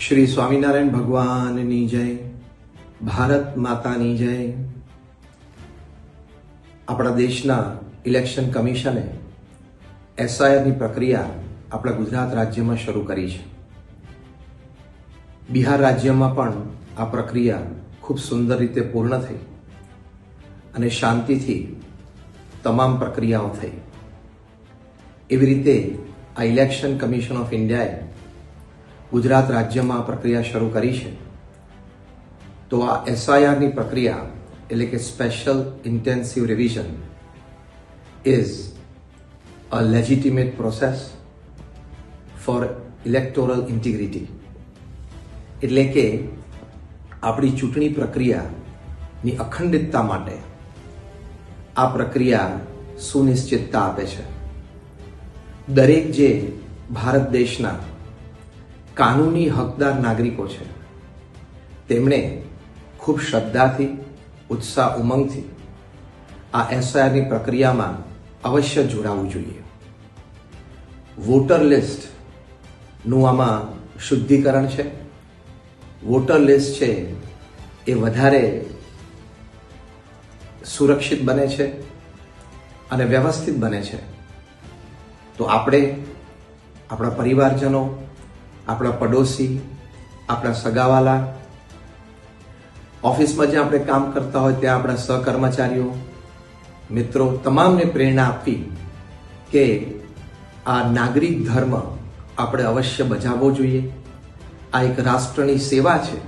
શ્રી સ્વામિનારાયણ ભગવાનની જય, ભારત માતાની જય. આપણા દેશના ઇલેક્શન કમિશને એસઆઈઆરની પ્રક્રિયા આપણા ગુજરાત રાજ્યમાં શરૂ કરી છે. બિહાર રાજ્યમાં પણ આ પ્રક્રિયા ખૂબ સુંદર રીતે પૂર્ણ થઈ અને શાંતિથી તમામ પ્રક્રિયાઓ થઈ. એવી રીતે આ ઇલેક્શન કમિશન ઓફ ઇન્ડિયાએ ગુજરાત રાજ્યમાં પ્રક્રિયા શરૂ કરી છે. તો આ એસઆઈઆરની પ્રક્રિયા, એટલે કે special intensive revision is a legitimate process for electoral integrity એટલે કે આપણી ચૂંટણી પ્રક્રિયાની અખંડિતતા માટે આ પ્રક્રિયા સુનિશ્ચિતતા આપે છે. દરેક જે ભારત દેશના કાનૂની હકદાર નાગરિકો છે. તેમણે ખૂબ શ્રદ્ધાથી, ઉત્સાહ ઉમંગથી આ એસઆઈઆરની પ્રક્રિયામાં અવશ્ય જોડાવવું જોઈએ. વોટર લિસ્ટનું આમાં શુદ્ધિકરણ છે. વોટર લિસ્ટ છે એ વધારે સુરક્ષિત બને છે અને વ્યવસ્થિત બને છે. તો આપણે, આપણા પરિવારજનો આપણા પડોશી, આપણા સગાવાલા. ઓફિસમાં જ્યાં આપણે કામ કરતા હોય ત્યાં આપણા સહકર્મચારીઓ, મિત્રો, તમામને પ્રેરણા આપવી કે આ નાગરિક ધર્મ આપણે અવશ્ય બજાવવો જોઈએ. આ એક રાષ્ટ્રની સેવા છે,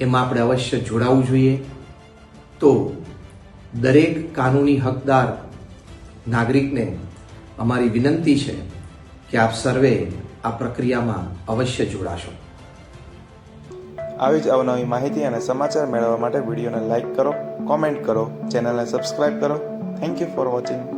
એમાં આપણે અવશ્ય જોડાવવું જોઈએ. તો દરેક કાનૂની હકદાર નાગરિકને અમારી વિનંતી છે કે આપ સર્વે આ પ્રક્રિયામાં અવશ્ય જોડાશો. આવી જ અવનવી માહિતી અને સમાચાર મેળવવા માટે વિડીયોને લાઇક કરો, કોમેન્ટ કરો, ચેનલને સબસ્ક્રાઇબ કરો. Thank you for watching